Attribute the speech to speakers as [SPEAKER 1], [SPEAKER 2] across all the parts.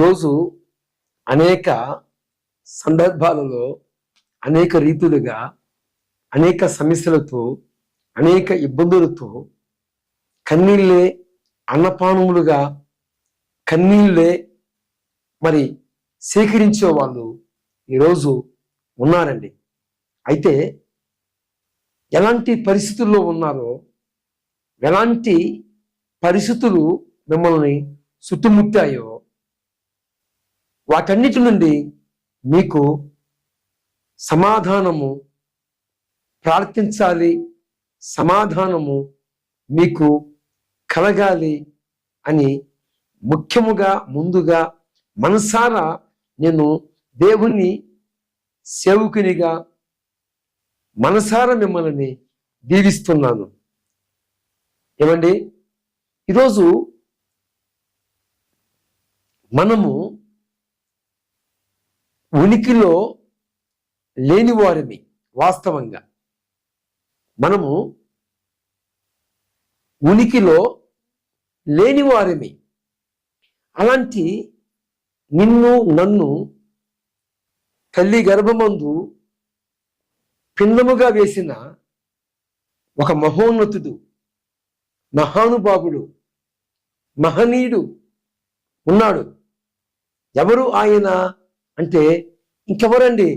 [SPEAKER 1] రోజు అనేక సందర్భాలలో అనేక రీతులుగా అనేక సమస్యలతో అనేక ఇబ్బందులతో కన్నీళ్ళే అన్నపానములుగా కన్నీళ్ళే మరి సేకరించే వాళ్ళు ఈరోజు ఉన్నారండి. అయితే ఎలాంటి పరిస్థితుల్లో ఉన్నారో ఎలాంటి పరిస్థితులు మిమ్మల్ని చుట్టుముట్టాయో వాటన్నిటి నుండి మీకు సమాధానము ప్రార్థించాలి సమాధానము మీకు కలగాలి అని ముఖ్యముగా ముందుగా మనసారా నేను దేవుని సేవకునిగా మనసారా మిమ్మల్ని దీవిస్తున్నాను. ఏమండి? ఈరోజు మనము ఉనికిలో లేనివారిని వాస్తవంగా. మనము ఉనికిలో లేనివారిని. అలాంటి నిన్ను నన్ను తల్లి గర్భమందు పిండముగా వేసిన ఒక మహోన్నతుడు మహానుభావుడు మహనీయుడు ఉన్నాడు. ఎవరు ఆయన? అంటే ఇంకెవరండి?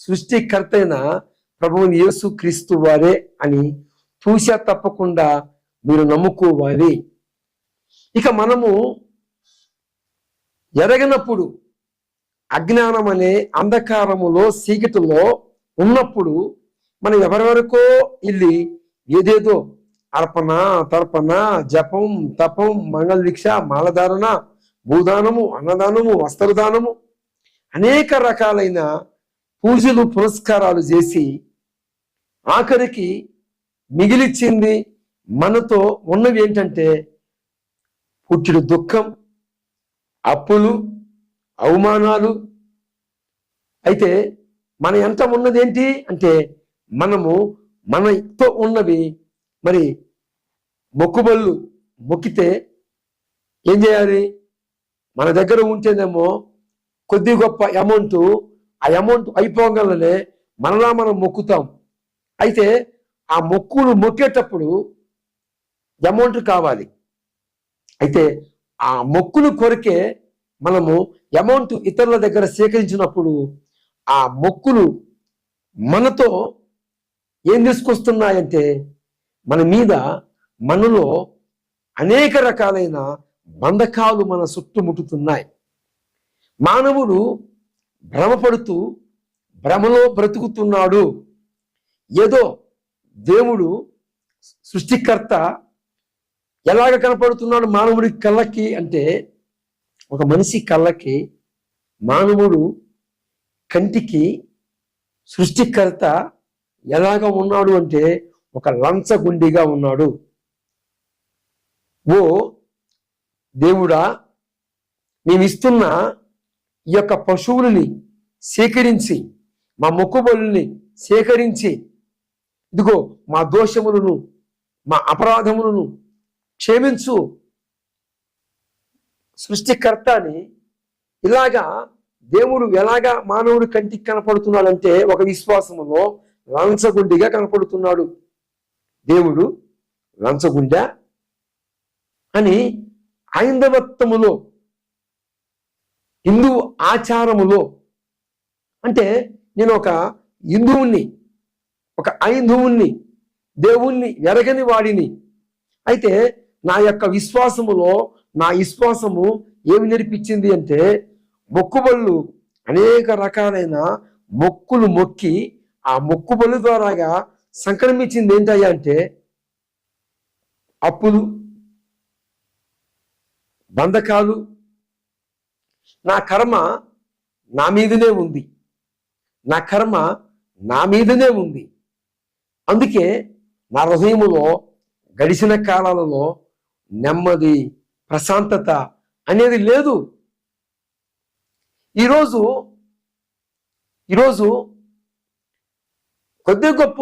[SPEAKER 1] సృష్టికర్త అయిన ప్రభువుని యేసు క్రీస్తు వారే అని చూసా తప్పకుండా మీరు నమ్ముకోవాలి. ఇక మనము ఎరగనప్పుడు అజ్ఞానం అనే అంధకారములో సీకటిలో ఉన్నప్పుడు మనం ఎవరెవరికో వెళ్ళి ఏదేదో అర్పణ తర్పణ జపం తపం మంగళ దీక్ష మాలధారణ భూదానము అన్నదానము వస్త్రదానము అనేక రకాలైన పూజలు పురస్కారాలు చేసి ఆఖరికి మిగిలిచ్చింది మనతో ఉన్నవి ఏంటంటే పుట్టుడు దుఃఖం అప్పులు అవమానాలు. అయితే మన ఎంత ఉన్నది ఏంటి అంటే మనము మనతో ఉన్నవి మరి మొక్కుబళ్ళు మొక్కితే ఏం చేయాలి? మన దగ్గర ఉంటేనేమో కొద్ది గొప్ప అమౌంట్ ఆ అమౌంట్ అయిపోగానే మనలా మనం మొక్కుతాం. అయితే ఆ మొక్కులు మొక్కేటప్పుడు అమౌంట్ కావాలి. అయితే ఆ మొక్కులు కొరికే మనము అమౌంట్ ఇతరుల దగ్గర సేకరించినప్పుడు ఆ మొక్కులు మనతో ఏం తీసుకొస్తున్నాయంటే మన మీద మనలో అనేక రకాలైన బంధకాలు మన చుట్టుముట్టుతున్నాయి. మానవుడు భ్రమపడుతూ భ్రమలో బ్రతుకుతున్నాడు. ఏదో దేవుడు సృష్టికర్త ఎలాగ కనపడుతున్నాడు మానవుడి కళ్ళకి అంటే ఒక మనిషి కళ్ళకి మానవుడు కంటికి సృష్టికర్త ఎలాగ ఉన్నాడు అంటే ఒక లంచగుండిగా ఉన్నాడు. ఓ దేవుడా మేమిస్తున్న ఈ యొక్క పశువులని సేకరించి మా మొక్కుబడుల్ని సేకరించి ఇదిగో మా దోషములను మా అపరాధములను క్షమించు. సృష్టికర్త అని ఇలాగా దేవుడు ఎలాగా మానవుడి కంటికి కనపడుతున్నాడంటే ఒక విశ్వాసములో లంచగుండిగా కనపడుతున్నాడు. దేవుడు లంచగుండ అని ఐందవత్వములో హిందూ ఆచారములో అంటే నేను ఒక హిందువుని ఒక ఐందువుని దేవుణ్ణి ఎరగని వాడిని. అయితే నా యొక్క విశ్వాసములో నా విశ్వాసము ఏమి నేర్పించింది అంటే మొక్కుబళ్ళు అనేక రకాలైన మొక్కులు మొక్కి ఆ మొక్కుబళ్ళు ద్వారాగా సంక్రమించింది ఏంటయ్యా అంటే అప్పులు బంధకాలు నా కర్మ నా మీదనే ఉంది. నా కర్మ నా మీదనే ఉంది. అందుకే నా హృదయములో గడిచిన కాలాలలో నెమ్మది ప్రశాంతత అనేది లేదు. ఈరోజు ఈరోజు కొద్ది గొప్ప